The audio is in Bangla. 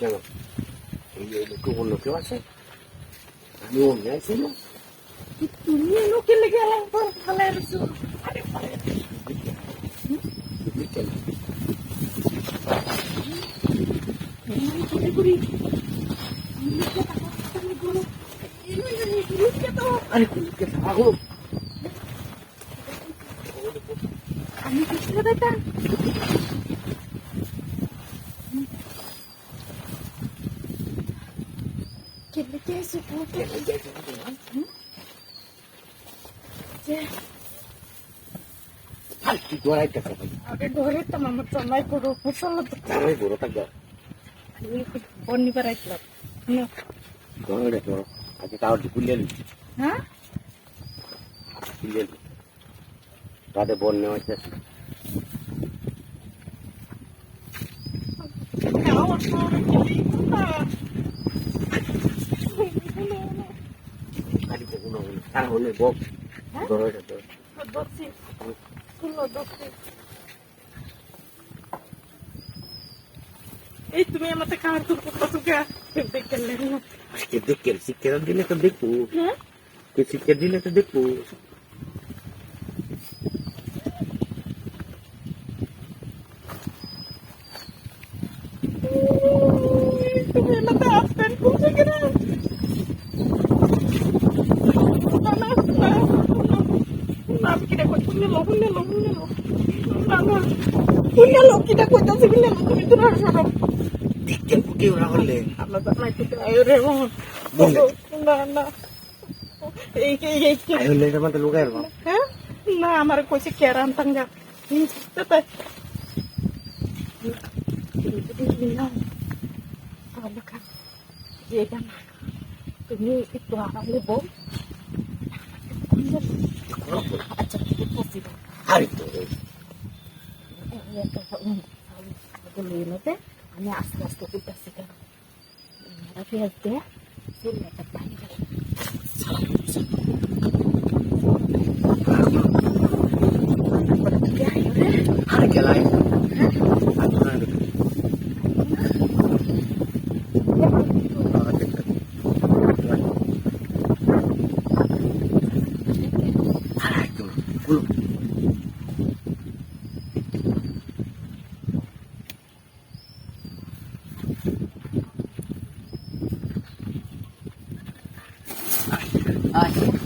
কেন এই লোকে অন্য কেউ আছে আমি অন্য আছি না তুমি লোকে লেগে এলাম পর ভালো এসো আরে আরে বুঝলি কেন ঘুরে ঘুরি আরে কুলকে থাকো আমি কিছু বেটা কেলে কে এসে কেন যাইতে হবে না যে আর কি দৌড়াইতে হবে আগে ঘরে তো আমার চালাই করো ফসল তো তারাই বড় থাকবে বন্নি বেড়াইছিলাম দৌড়ে তো আজকে তাও খুলে নি হ্যাঁ খুলে নি তাদের বন্যা হচ্ছে আরে কোনো তার হলে বক দৌড়ে তো এই তুমি আমাকে খাবার করবো কত দেখে আজকে দেখে শিক্ষা দিলে তো দেখবো হ্যাঁ কে শিক্ষা দিলে তো দেখবো না আমি কিটা কই তুমি লো শুনে লো শুনে লো না না শুনে লো কিটা কইতাছি শুনে লো তুমি তো না শোনো দেখতে ফুটে ওরা হলে আল্লাহ জানাই তো আয় রে মন না না এই এই এই আই হলে এটা মাত্র লুকাই রাখবো হ্যাঁ না আমার কইছে কেরান তাঙ্গা তাতে তুমি একটু আড়ালে বল আমি আস্তে আস্তে উঠতেছি কেন পেঁয়াজ দিয়ে চুল একটা পানি আরে গেলাই belum Ah,